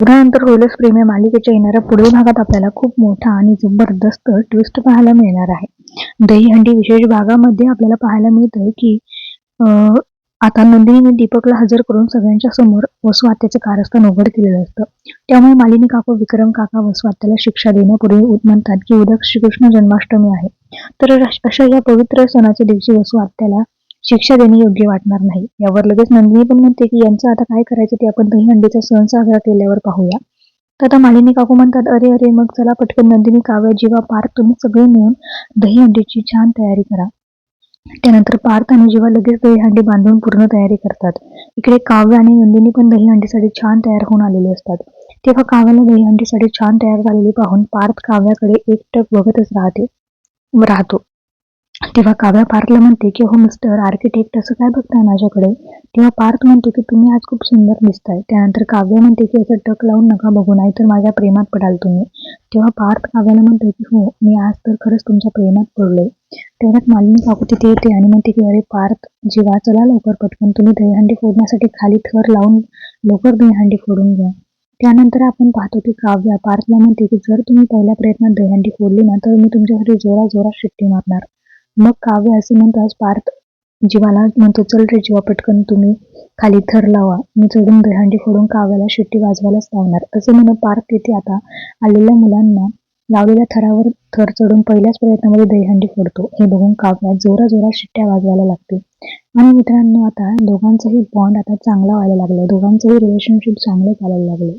पुरानंतर होईलच प्रेम या मालिकेच्या येणाऱ्या पुढील भागात आपल्याला खूप मोठा आणि जबरदस्त ट्विस्ट पाहायला मिळणार आहे. दहीहंडी विशेष भागामध्ये आपल्याला पाहायला मिळतंय की आता नंदिनीने दीपकला हजर करून सगळ्यांच्या समोर वसू कारस्थान उघड केलेलं असतं. त्यामुळे मालिनी काका विक्रम काका वसू आत्याला शिक्षा देण्यापूर्वी म्हणतात की उद्या श्रीकृष्ण जन्माष्टमी आहे. तर अशा या पवित्र सणाच्या दिवशी वसू आत्याला शिक्षा देणे योग्य वाटणार नाही. यावर लगेच नंदिनी पण म्हणते की यांचं आता काय करायचं ते आपण दहीहंडीचा सण साजरा केल्यावर पाहूया. तर आता मालिनी काकू म्हणतात अरे अरे मग चला पटकन नंदिनी काव्या जीवा पार्थ तुम्ही सगळे मिळून दहीहंडीची छान तयारी करा. त्यानंतर पार्थ आणि जीवा लगेच दहीहंडी बांधून पूर्ण तयारी करतात. इकडे काव्य आणि नंदिनी पण दहीहंडीसाठी छान तयार होऊन आलेले असतात. तेव्हा काव्याला दहीहंडीसाठी छान तयार झालेली पाहून पार्थ काव्याकडे एकटक बघतच राहते राहतो. तेव्हा काव्या पार्थला म्हणते की हो मिस्टर आर्किटेक्ट असं काय बघताय माझ्याकडे? तेव्हा पार्थ म्हणतो की तुम्ही आज खूप सुंदर दिसताय. त्यानंतर काव्य म्हणते की असं टक लावून नका बघू नाही तर माझ्या प्रेमात पडाल तुम्ही. तेव्हा पार्थ काव्याला म्हणतो की हो मी आज तर खरंच तुमच्या प्रेमात पडलोय. तेवढ्यात मालिनी काकू तिथे येते आणि म्हणते की अरे पार्थ जीवा चला लवकर पटकन. तुम्ही दहीहंडी फोडण्यासाठी खाली थर लावून लवकर दहीहंडी फोडून घ्या. त्यानंतर आपण पाहतो की काव्या पार्थला म्हणते की जर तुम्ही पहिल्या प्रयत्नात दहीहंडी फोडली ना तर मी तुमच्यासाठी जोरा जोरात शिट्टी मारणार. मग काव्य असे म्हणताच पार्थ जीवाला म्हणतो चल रे जीवा पटकन तुम्ही खाली थर लावा. मी चढून दहीहंडी फोडून काव्याला शिट्टी वाजवायलाच लावणार. असे म्हणून पार्थ तिथे आता आलेल्या मुलांना लावलेल्या थरावर थर चढून पहिल्याच प्रयत्नामध्ये दहीहंडी फोडतो. हे बघून काव्या जोरा जोरात शिट्ट्या वाजवायला लागते. आणि मित्रांनो आता दोघांचाही बॉन्ड आता चांगला व्हायला लागलाय. दोघांचंही रिलेशनशिप चांगलं चालायला लागले